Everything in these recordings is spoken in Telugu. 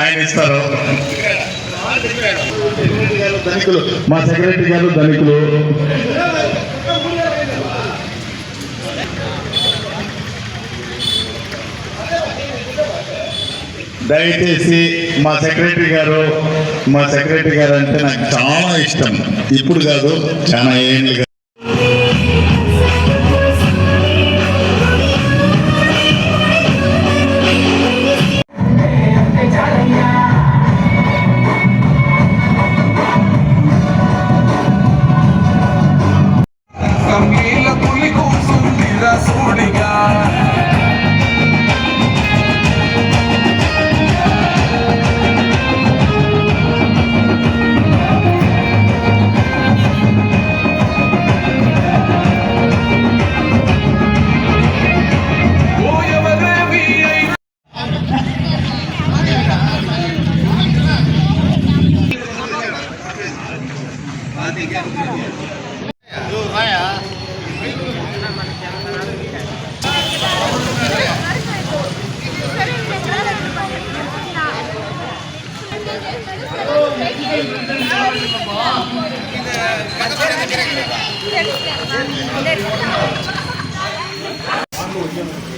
ఆయన ఇస్తారు. ధనికులు. మా సెక్రటరీ గారు ధనికులు. దయచేసి మా సెక్రటరీ గారు మా సెక్రటరీ గారు అంటే నాకు చాలా ఇష్టం. ఇప్పుడు కాదు చాలా ఏళ్ళుగా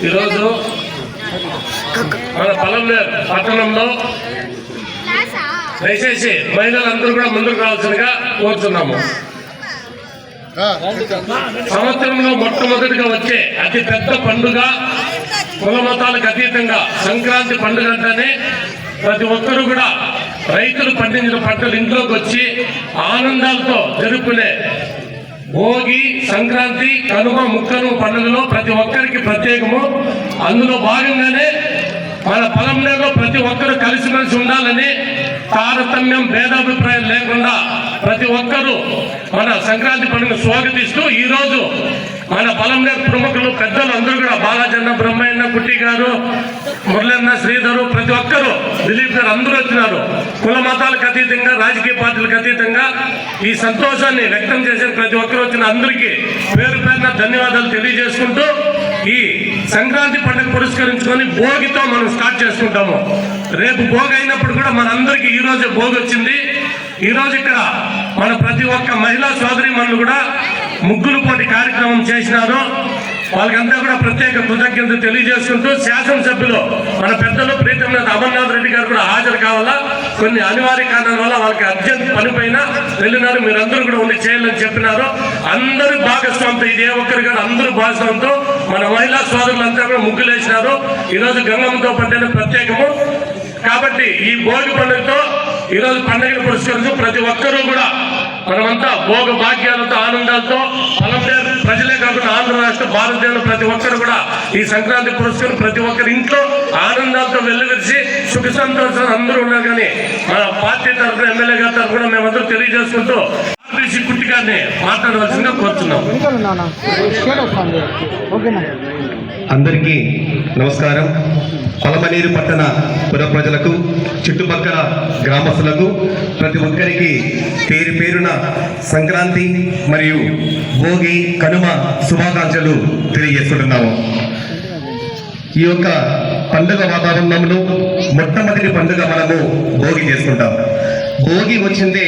ఈరోజు మన పలంనేర్ పట్టణంలో దయచేసి మహిళలందరూ కూడా ముందుకు రావాల్సిందిగా కోరుతున్నాము. సంవత్సరంలో మొట్టమొదటిగా వచ్చే అతి పెద్ద పండుగ కుల మతాలకు అతీతంగా సంక్రాంతి పండుగ అంటేనే ప్రతి ఒక్కరూ కూడా రైతులు పండించిన పంటలు ఇంట్లోకి వచ్చి ఆనందాలతో జరుపుకునే భోగి సంక్రాంతి కనుమ ముక్కను పండుగలో ప్రతి ఒక్కరికి ప్రత్యేకము. అందులో భాగంగానే మన పొలంలో ప్రతి ఒక్కరు కలిసిమెలిసి ఉండాలని తారతమ్యం భేదాభిప్రాయం లేకుండా ప్రతి ఒక్కరూ మన సంక్రాంతి పండుగ స్వాగతిస్తూ ఈ రోజు మన బలంగా ప్రముఖులు పెద్దలు అందరూ కూడా బాలాజన్న బ్రహ్మయ్యన్న కుట్టి గారు మురళన్న శ్రీధరు ప్రతి ఒక్కరూ దిలీప్ గారు అందరూ వచ్చినారు. కుల మతాలకు అతీతంగా రాజకీయ పార్టీలకు అతీతంగా ఈ సంతోషాన్ని వ్యక్తం చేసిన ప్రతి ఒక్కరు వచ్చిన అందరికీ పేరు పేరున ధన్యవాదాలు తెలియజేసుకుంటూ ఈ సంక్రాంతి పండుగ పురస్కరించుకొని భోగితో మనం స్టార్ట్ చేసుకుంటాము. రేపు భోగి అయినప్పుడు కూడా మనందరికీ ఈ భోగి వచ్చింది ఈరోజు ఇక్కడ మన ప్రతి ఒక్క మహిళా సోదరి కూడా ముగ్గులు పోటీ కార్యక్రమం చేసినారు. వాళ్ళకంతా కూడా ప్రత్యేక కృతజ్ఞత తెలియజేసుకుంటూ శాసనసభ్యులు మన పెద్దలు ప్రీతమైన అమర్నాథ్ రెడ్డి గారు కూడా హాజరు కావాలా? కొన్ని అనివార్య కారణాల వల్ల వాళ్ళకి అర్జెంట్ పని పైన వెళ్ళినారు. మీరందరూ కూడా ఉండి చేయాలని చెప్పినారు. అందరూ భాగస్వామితో ఇది ఏ ఒక్కరు కాదు అందరూ భాగస్వామితో మన మహిళా సోదరులంతా కూడా ముగ్గులేసినారు ఈరోజు గంగమ్మతో పట్టిన ప్రత్యేకము. కాబట్టి ఈ భోగి పండుగతో ఈరోజు పండగ పురస్కరించు ప్రతి ఒక్కరూ కూడా మనమంతా భోగ భాగ్యాలతో ఆనందాలతో పలంనేరు ప్రజలే కాకుండా ఆంధ్ర రాష్ట్ర భారతదేశంలో ప్రతి ఒక్కరు కూడా ఈ సంక్రాంతి పురస్కరం ప్రతి ఒక్కరి ఇంట్లో ఆనందాలతో వెల్లువిరిచి సుఖ సంతోషాలు అందరూ ఉన్నారు. కానీ మన పార్టీ తరఫున ఎమ్మెల్యే గారి తరఫున మేమందరూ తెలియజేసుకుంటూ ఆర్టీసీ కుట్టి మాట్లాడవలసిందిగా కోరుతున్నాం. అందరికీ నమస్కారం. కొలమనేరు పట్టణ పుర ప్రజలకు చుట్టుపక్కల గ్రామస్తులకు ప్రతి ఒక్కరికి పేరు పేరున సంక్రాంతి మరియు భోగి కనుమ శుభాకాంక్షలు తెలియజేస్తున్నాము ఈ యొక్క పండుగ వాతావరణంలో మొట్టమొదటి పండుగ మనము భోగి చేసుకుంటాం. భోగి వచ్చిందే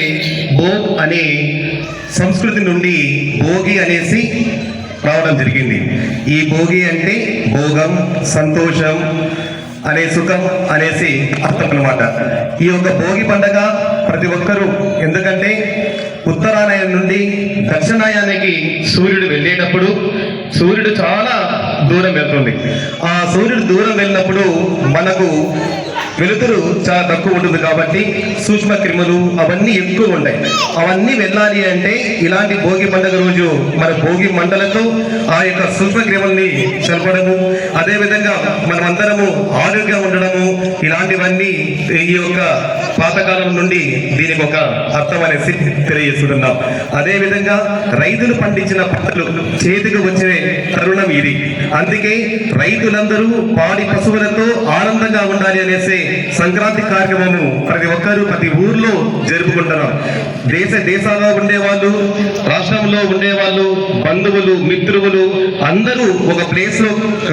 భోగ్ అనే సంస్కృతి నుండి భోగి అనేసి రావడం జరిగింది. ఈ భోగి అంటే భోగం సంతోషం అనే సుఖం అనేసి అర్థం అనమాట ఈ యొక్క భోగి పండగ ప్రతి ఒక్కరూ ఎందుకంటే ఉత్తరాయణం నుండి దక్షిణాయానికి సూర్యుడు వెళ్ళేటప్పుడు సూర్యుడు చాలా దూరం వెళ్తుంది. ఆ సూర్యుడు దూరం వెళ్ళినప్పుడు మనకు వెలుతురు చాలా తక్కువ ఉంటుంది కాబట్టి సూక్ష్మ క్రిములు అవన్నీ ఎక్కువ ఉంటాయి. అవన్నీ వెళ్ళాలి అంటే ఇలాంటి భోగి పండుగ రోజు మన భోగి మంటలతో ఆ యొక్క సూక్ష్మ క్రిముల్ని చల్పడము అదే విధంగా మనమందరము ఆరోగ్యంగా ఉండడము ఇలాంటివన్నీ ఈ యొక్క పాతకాలం నుండి దీనికి ఒక అర్థం అనేసి తెలియజేస్తున్నాం. అదే విధంగా రైతులు పండించిన పంటలు చేతికి వచ్చే తరుణం ఇది. అందుకే రైతులందరూ పాడి పశువులతో ఆనందంగా ఉండాలి అనేసి సంక్రాంతి కార్యక్రమము ప్రతి ఒక్కరూ ప్రతి ఊర్లో జరుపుకుంటున్నారు దేశ దేశాల్లో ఉండేవాళ్ళు రాష్ట్రంలో ఉండేవాళ్ళు బంధువులు మిత్రువులు అందరూ ఒక ప్లేస్లో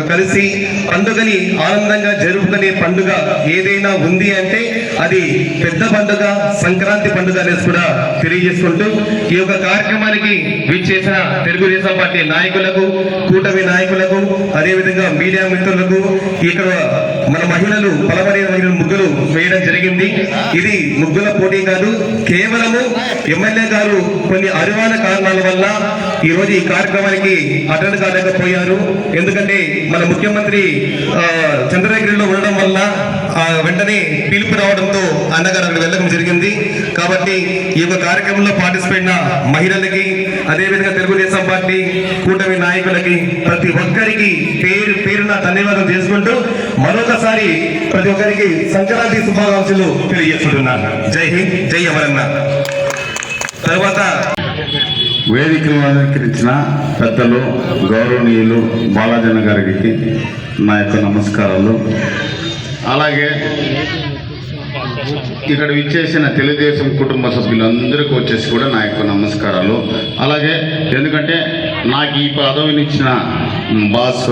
కలిసి పండుగని ఆనందంగా జరుపుకునే పండుగ ఏదైనా ఉంది అంటే అది పెద్ద పండుగ సంక్రాంతి పండుగ అనేసి కూడా తెలియజేసుకుంటూ ఈ యొక్క కార్యక్రమానికి విచ్చేసిన తెలుగుదేశం పార్టీ నాయకులకు కూటమి నాయకులకు అదేవిధంగా మీడియా మిత్రులకు ఇక్కడ మన మహిళలు బలమైన మహిళలు ముగ్గులు వేయడం జరిగింది. ఇది ముగ్గుల పోటీ కాదు కేవలము ఎమ్మెల్యే గారు కొన్ని అరివాన కారణాల వల్ల ఈ రోజు ఈ కార్యక్రమానికి అటెండ్ కాలేకపోయారు ఎందుకంటే మన ముఖ్యమంత్రి ఆ, చంద్రగిరిలో ఉండడం వల్ల వెంటనే పిలుపు రావడంతో అన్నగారు అక్కడ వెళ్ళడం జరిగింది. కాబట్టి ఈ యొక్క కార్యక్రమంలో పార్టిసిపేట్ అయిన మహిళలకి అదేవిధంగా తెలుగుదేశం పార్టీ కూటమి నాయకులకి ప్రతి ఒక్కరికి పేరు పేరున ధన్యవాదం చేసుకుంటూ మరొకసారి ప్రతి ఒక్కరికి సంక్రాంతి శుభాకాంక్షలు తెలియజేస్తున్నాను జై హింద్ జై అమరన్న. తర్వాత వేదికను అలంకరించిన పెద్దలు గౌరవనీయులు బాలాజన్న గారికి నా యొక్క నమస్కారాలు. అలాగే ఇక్కడ విచ్చేసిన తెలుగుదేశం కుటుంబ సభ్యులందరికీ వచ్చేసి కూడా నా యొక్క నమస్కారాలు. అలాగే ఎందుకంటే నాకు ఈ పదవినిచ్చిన బాస్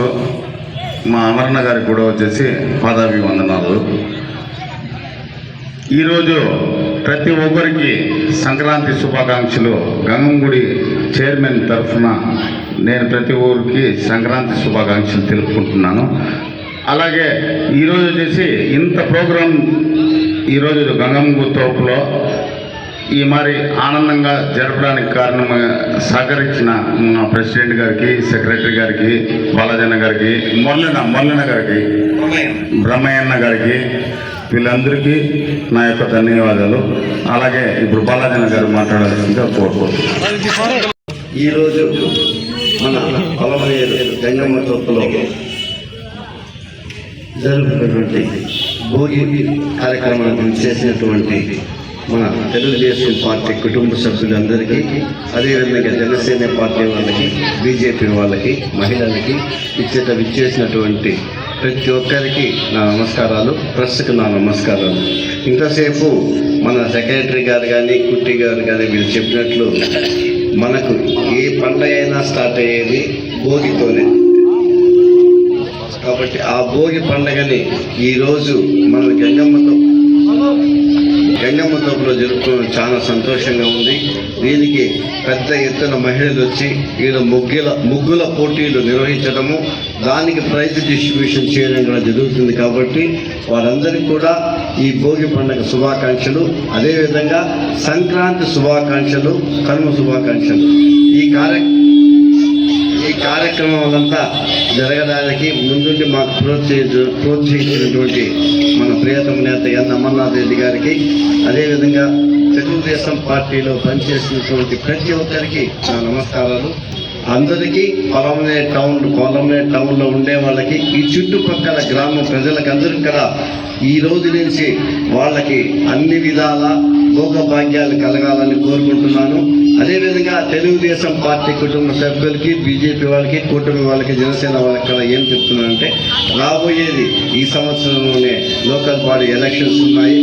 మా అమరణ గారికి కూడా వచ్చేసి పాదాభివందనాలు. ఈరోజు ప్రతి ఒక్కరికి సంక్రాంతి శుభాకాంక్షలు. గంగంగుడి చైర్మన్ తరఫున నేను ప్రతి ఊరికి సంక్రాంతి శుభాకాంక్షలు తెలుపుకుంటున్నాను. అలాగే ఈరోజు వచ్చేసి ఇంత ప్రోగ్రాం ఈరోజు గంగమ్మ తోపులో ఈ మరి ఆనందంగా జరపడానికి కారణం సహకరించిన మా ప్రెసిడెంట్ గారికి సెక్రటరీ గారికి బాలాజన్న గారికి మొల్లన మొల్లన గారికి బ్రహ్మయ్యన్న గారికి వీళ్ళందరికీ నా యొక్క ధన్యవాదాలు. అలాగే ఇప్పుడు బాలాజన గారు మాట్లాడాల్సిందిగా కోరుకుంటున్నాను. ఈరోజు మన పొలమనేరు గంగమ్మ తోపులో జరుగుతున్నటువంటి భోగి కార్యక్రమాన్ని చేసినటువంటి మన తెలుగుదేశం పార్టీ కుటుంబ సభ్యులందరికీ అదేవిధంగా జనసేన పార్టీ వాళ్ళకి బీజేపీ వాళ్ళకి మహిళలకి ఇచ్చేట విచ్చేసినటువంటి ప్రతి ఒక్కరికి నా నమస్కారాలు ప్రెస్కి నా నమస్కారాలు. ఇంతసేపు మన సెక్రటరీ గారు కానీ కుట్టి గారు కానీ వీళ్ళు చెప్పినట్లు మనకు ఏ పండగ అయినా స్టార్ట్ అయ్యేది భోగితోనే. కాబట్టి ఆ భోగి పండగని ఈరోజు మన గంగమ్మతో గంగమ్మ తోపులో జరుపుకోవడం చాలా సంతోషంగా ఉంది. దీనికి పెద్ద ఎత్తున మహిళలు వచ్చి ఈయన ముగ్గుల ముగ్గుల పోటీలు నిర్వహించడము దానికి ప్రైజ్ డిస్ట్రిబ్యూషన్ చేయడం కూడా జరుగుతుంది కాబట్టి వారందరికీ కూడా ఈ భోగి పండుగ శుభాకాంక్షలు. అదేవిధంగా సంక్రాంతి శుభాకాంక్షలు కనుమ శుభాకాంక్షలు. ఈ కార్య కార్యక్రమాలంతా జరగడానికి ముందుండి మాకు ప్రోత్సహించు ప్రోత్సహించినటువంటి మన ప్రియతమ నేత ఎన్ అమర్నాథ్ రెడ్డి గారికి అదేవిధంగా తెలుగుదేశం పార్టీలో పనిచేసినటువంటి ప్రతి ఒక్కరికి నా నమస్కారాలు. అందరికీ కొలంనే టౌన్ కొలంనే టౌన్లో ఉండే వాళ్ళకి ఈ చుట్టుపక్కల గ్రామ ప్రజలకు అందరికీ కూడా ఈ రోజు నుంచి వాళ్ళకి అన్ని విధాల భోగభాగ్యాలు కలగాలని కోరుకుంటున్నాను. అదేవిధంగా తెలుగుదేశం పార్టీ కుటుంబ సభ్యులకి బీజేపీ వాళ్ళకి కూటమి వాళ్ళకి జనసేన వాళ్ళకి కూడా ఏం చెప్తున్నానంటే రాబోయేది ఈ సంవత్సరంలోనే లోకల్ బాడీ ఎలక్షన్స్ ఉన్నాయి.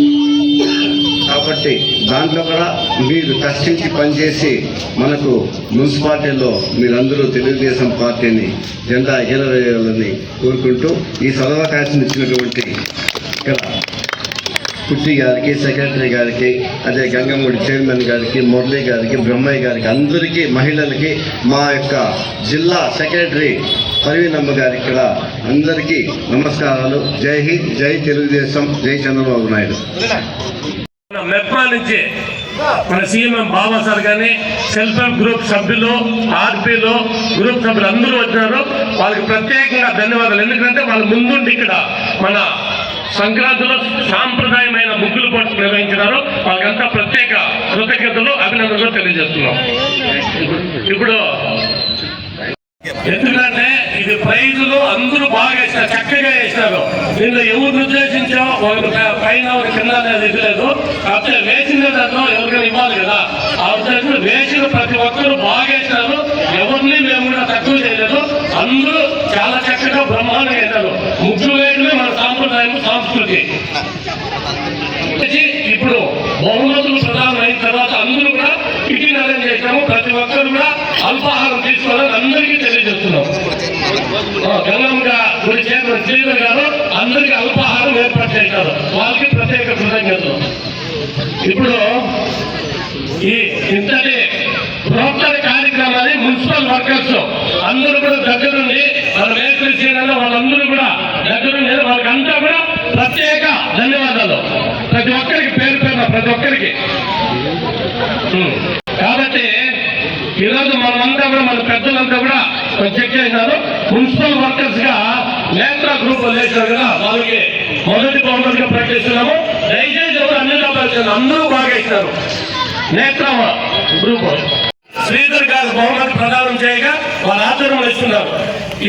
కాబట్టి దాంట్లో కూడా మీరు కష్టించి పనిచేసి మనకు మున్సిపాలిటీలో మీరందరూ తెలుగుదేశం పార్టీని జెండా ఎగరవేయాలని కోరుకుంటూ ఈ సదవకాశం ఇచ్చినటువంటి ఇక్కడ కుట్టి గారికి సెక్రటరీ గారికి అదే గంగమూడి చైర్మన్ గారికి మురళి గారికి బ్రహ్మయ్య గారికి అందరికీ మహిళలకి మా యొక్క జిల్లా సెక్రటరీ పర్వీనమ్మ గారి ఇక్కడ అందరికీ నమస్కారాలు. జై హింద్ జై తెలుగుదేశం జై చంద్రబాబు నాయుడు. మెప్రా నుంచి మన సీఎం బాబా సార్ కానీ సెల్ఫ్ హెల్ప్ గ్రూప్ సభ్యులు ఆర్పీలు గ్రూప్ సభ్యులు అందరూ వచ్చినారు. వాళ్ళకి ప్రత్యేకంగా ధన్యవాదాలు. ఎందుకంటే వాళ్ళు ముందుండి ఇక్కడ మన సంక్రాంతిలో సాంప్రదాయమైన ముగ్గులు పోటీ నిర్వహించినారు. వాళ్ళకంతా ప్రత్యేక కృతజ్ఞతలు అభినందనలు తెలియజేస్తున్నాం. ఇప్పుడు ఎందుకంటే ఇది ప్రైజులు అందరూ బాగా వేసినారు చక్కగా వేసినారు దీనిలో ఎవరిని ఉద్దేశించావు ఒకరు పైన ఒకరు కింద అనేది లేదు కాకపోతే వేసిన దాంట్లో ఎవరికైనా ఇవ్వాలి కదా. ఆ ఉద్దేశం వేసిన ప్రతి ఒక్కరు బాగా వేసినారు ఎవరిని మేము కూడా తక్కువ చేయలేదు. అందరూ చాలా చక్కగా బ్రహ్మాండంగా వేశారు. ముగ్గురు వేయడమే మన సాంప్రదాయం సంస్కృతి. దాని తర్వాత అందరూ కూడా టిఫిన్ చేశాము. ప్రతి ఒక్కరు కూడా అల్పాహారం తీసుకోవాలని అందరికీ తెలియజేస్తున్నాం. ఆ, గంగమ్మ గుడి చేసిన శ్రీధర్ గారు అందరికీ అల్పాహారం ఏర్పాటు చేశారు. వాళ్ళకి ప్రత్యేక కృతజ్ఞతలు. ఇప్పుడు ఈ ఇంతటి బృహత్తర కార్యక్రమాన్ని మున్సిపల్ వర్కర్స్ అందరూ కూడా దగ్గరుండి మన మేస్త్రి శ్రీరంగ వాళ్ళందరూ కూడా దగ్గరుండి వాళ్ళకంతా కూడా ప్రత్యేక ధన్యవాదాలు. ప్రతి ఒక్క ప్రతి ఒక్కరికి. కాబట్టి ఈరోజు మనమంతా కూడా మన పెద్దలంతా కూడా చెక్ చేసినారు మున్సిపల్ వర్కర్స్గా నేత్ర గ్రూప్ లేచారు కదా వాళ్ళకి మొదటి బహుమతి గా ప్రకటిస్తున్నాము. దయచేసి అన్ని డబ్బాలు అందరూ బాగా ఇచ్చారు నేత్ర గ్రూప్ శ్రీధర్ గారు బహుమతి ప్రదానం చేయగా వాళ్ళ ఆధ్వర్యంలో ఇస్తున్నారు.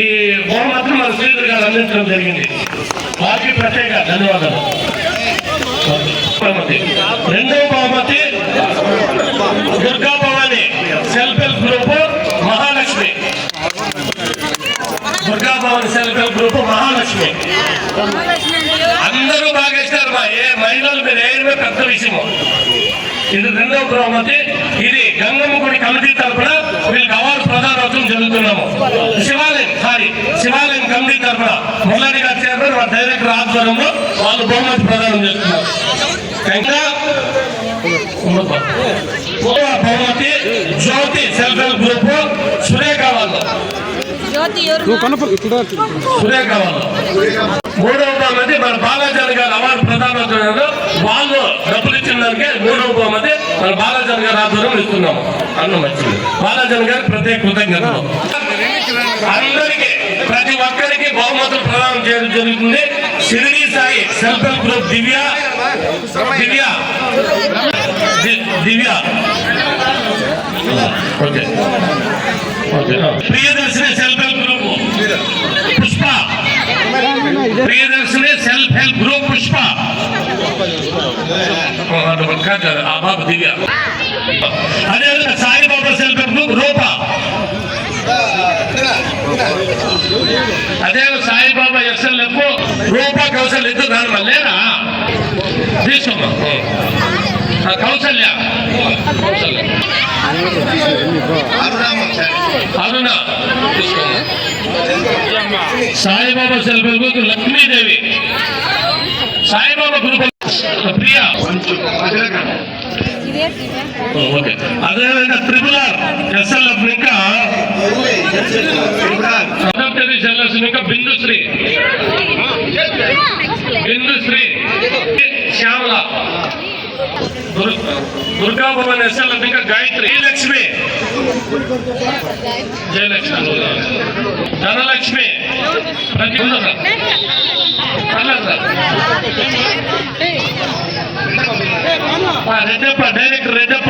ఈ బహుమతిని మన శ్రీధర్ గారు అందించడం జరిగింది. వారికి ప్రత్యేక ధన్యవాదాలు. బహుమతి రెండవ బహుమతి Durga Bhavani. Self help group Mahalakshmi. Durga Bhavani self help group Mahalakshmi. అందరూ బాగా ఇస్తారు మా ఏ మహిళలు మీరు ఏమే పెద్ద విషయము. ఇది రెండవ బహుమతి. ఇది గంగమ్మ గుడి కమిటీ తరఫున వీళ్ళకి అవార్డు ప్రదానోత్సవం జరుగుతున్నాము. కమిటీ తరఫున మురళి గారు చైర్మన్ వాళ్ళ డైరెక్టర్ ఆధ్వర్యంలో వాళ్ళు బహుమతి ప్రదానం చేస్తున్నారు. ఇంకా మూడవ బహుమతి Jyothi self help group Surekha వాళ్ళు. సురేఖ వాళ్ళు. మూడవ బహుమతి మన బాలాజన్ గారు అవార్డు ప్రధానోత్సవంలో వాళ్ళు డబ్బులు ఇచ్చిన దానికి మూడవ బహుమతి మన బాలాజన్ గారు ఆధ్వర్యంలో ఇస్తున్నాము. అన్నం వచ్చింది బాలాజన్ గారికి ప్రత్యేక కృతజ్ఞతలు. అందరికీ ఒక్కరికి బహుమతులు ప్రదానం చేయడం జరుగుతుంది Shiridi Sai self help group Divya Divya the- Divya okay okay Priyadarshini self help group Pushpa Priyadarshini self help group Pushpa కాదు, ఆ బాబు దివ్య అదేవిధంగా Saibaba self help group Rupa అదే సాయిబాబా ఎక్సల్ ఎస్ఎల్ఎఫ్ రూపా కౌశల్ ఇద్దరు దాని లేదా తీసుకోమ్మా Kaushalya. Aruna. Saibaba self help Lakshmidevi. Saibaba group Priya. Okay. అదేవిధంగా త్రిపుల్ ఆర్ ఎస్ఎల్ఎఫ్ ఇంకా సదర్తరి ఎస్ఎల్ఎఫ్ బిందుశ్రీ బిందుశ్రీ శ్యామల. దుర్- దుర్గా భవన్ ఎస్ఎల్ఎఫ్ ఇంకా గాయత్రి. జయలక్ష్మి. జయలక్ష్మి. ధనలక్ష్మి. ప్రతి రెడ్డప్ప డైరెక్టర్ రెడ్డప్ప.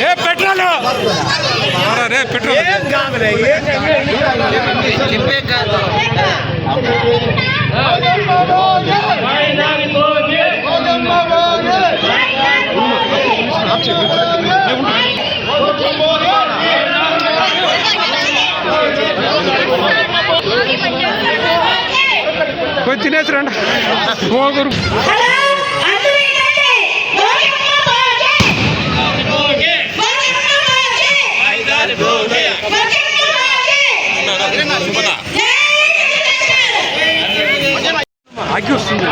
ఉన్నా పట్టుకోండి అందరూ పట్టుకోండి పోయి తినేసి రండి. పోగురు. ఆగి వస్తుంది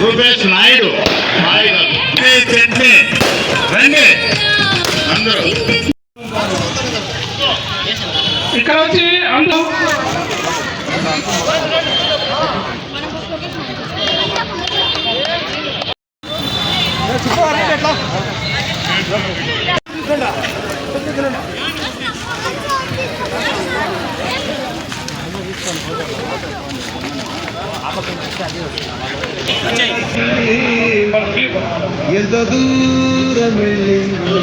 రూపేష్ నాయుడు రండి. అందరూ. ఎంత దూరం వెళ్ళిందో